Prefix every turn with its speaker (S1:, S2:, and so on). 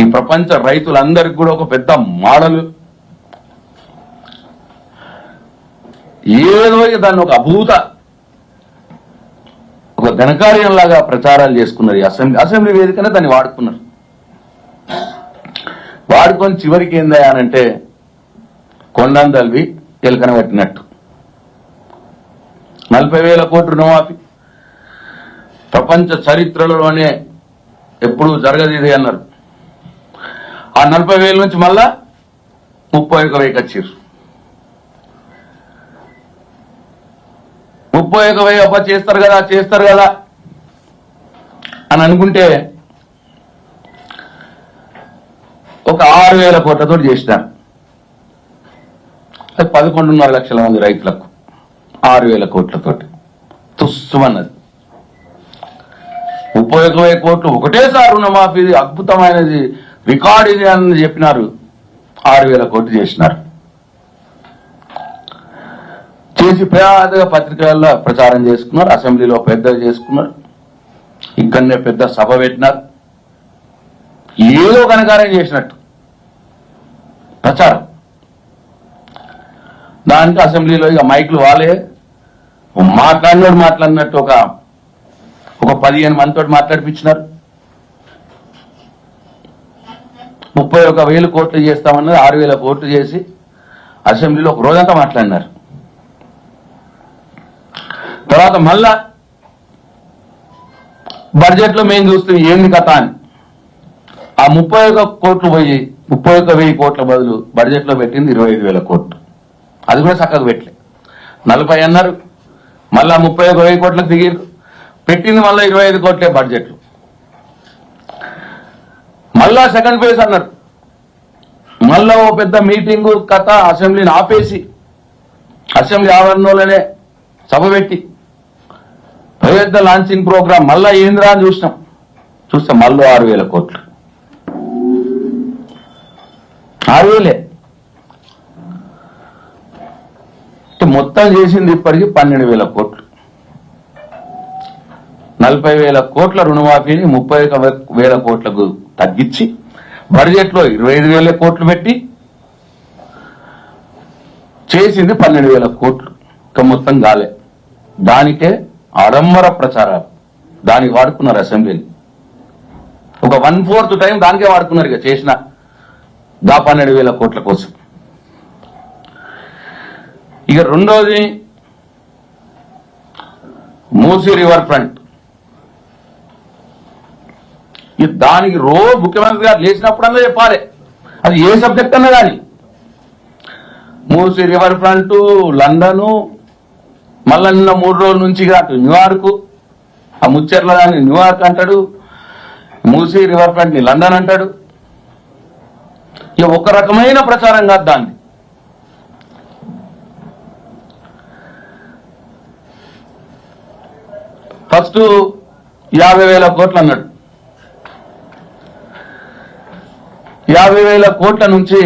S1: ఈ ప్రపంచ రైతులందరికీ కూడా ఒక పెద్ద మోడల్. ఏదో దాన్ని ఒక అభూత ఒక ఘనకార్యంలాగా ప్రచారాలు చేసుకున్నారు ఈ అసెంబ్లీ. అసెంబ్లీ వేదికనే దాన్ని వాడుకున్నారు. వాడుకొని చివరికి ఏందయ్యానంటే కొండందల్వి ఎలుకన పెట్టినట్టు. నలభై వేల కోట్ల రుణమాఫీ. ప్రపంచ చరిత్రలోనే ఎప్పుడూ జరగదు ఇది అన్నారు. ఆ నలభై వేల నుంచి మళ్ళా ముప్పై ఒక వెయ్యికి వచ్చారు. ముప్పై ఒక వెయ్యి అబ్బా చేస్తారు కదా చేస్తారు కదా అని అనుకుంటే ఒక ఆరు వేల కోట్లతో చేసినారు. అది పదకొండున్నర లక్షల మంది రైతులకు ఆరు వేల కోట్లతోటి. తుస్సుమన్నది. ముప్పై ఒక వెయ్యి కోట్లు ఒకటేసారి రుణమాఫీ ఇది అద్భుతమైనది. రికార్డు ఇది అని చెప్పినారు. ఆరు వేల కోట్లు చేసినారు. చేసి పెద్దగా పత్రికల్లో ప్రచారం చేసుకున్నారు. అసెంబ్లీలో పెద్దగా చేసుకున్నారు. ఇక్కడనే పెద్ద సభ పెట్టినారు. ఏదో కనకారం చేసినట్టు ప్రచారం. దానికి అసెంబ్లీలో ఇక మైకులు వాళ్ళే. మాట్లాడినోడు మాట్లాడినట్టు ఒక ఒక పదిహేను మందితో మాట్లాడిపించినారు. ముప్పై ఒక వేలు కోట్లు చేస్తామన్నది ఆరు వేల కోట్లు చేసి అసెంబ్లీలో ఒక రోజంతా మాట్లాడినారు. తర్వాత మళ్ళా బడ్జెట్లో మేము చూస్తాం ఏంది కథ అని. ఆ ముప్పై ఒక కోట్లు పోయి ముప్పై ఒక వెయ్యి కోట్ల బదులు బడ్జెట్లో పెట్టింది ఇరవై ఐదు వేల కోట్లు. అది కూడా చక్కగా పెట్టలే. నలభై అన్నారు మళ్ళా ముప్పై ఒక వెయ్యి కోట్లకు దిగిరు పెట్టింది మళ్ళీ ఇరవై ఐదు కోట్లే బడ్జెట్లు. మళ్ళా సెకండ్ ఫేజ్ అన్నారు. మళ్ళా ఓ పెద్ద మీటింగు కథ అసెంబ్లీని ఆపేసి అసెంబ్లీ ఆవరణలోనే సభ పెట్టి పెద్ద లాంచింగ్ ప్రోగ్రామ్ మళ్ళా ఏంద్రా అని చూసినాం. చూస్తే మళ్ళీ ఆరు వేల కోట్లు. ఆరు వేలే. మొత్తం చేసింది ఇప్పటికి పన్నెండు వేల కోట్లు. నలభై వేల కోట్ల రుణమాఫీని ముప్పై వేల కోట్లకు తగ్గించి బడ్జెట్లో ఇరవై ఐదు వేల కోట్లు పెట్టి చేసింది పన్నెండు వేల కోట్లు. మొత్తం గాలే. దానికే ఆడంబర ప్రచారాలు. దానికి వాడుకున్నారు అసెంబ్లీని. ఒక వన్ ఫోర్త్ టైం దానికే వాడుకున్నారు ఇక చేసిన దా పన్నెండు వేల కోట్ల కోసం. ఇక రెండోది మూసీ రివర్ ఫ్రంట్ ఈ దానికి రోజు ముఖ్యమంత్రి గారు లేచినప్పుడన్నా చెప్పాలి. అది ఏ సబ్జెక్ట్ అన్నా కానీ. మూసీ రివర్ ఫ్రంట్ లండను మళ్ళా నిన్న మూడు రోజుల నుంచి అటు న్యూయార్క్ ఆ ముచ్చెర్ల దాన్ని న్యూయార్క్ అంటాడు మూసీ రివర్ ఫ్రంట్ని లండన్ అంటాడు. ఇక ఒక రకమైన ప్రచారం కాదు దాన్ని. ఫస్ట్ యాభై వేల కోట్లు అన్నాడు. యాభై వేల కోట్ల నుంచి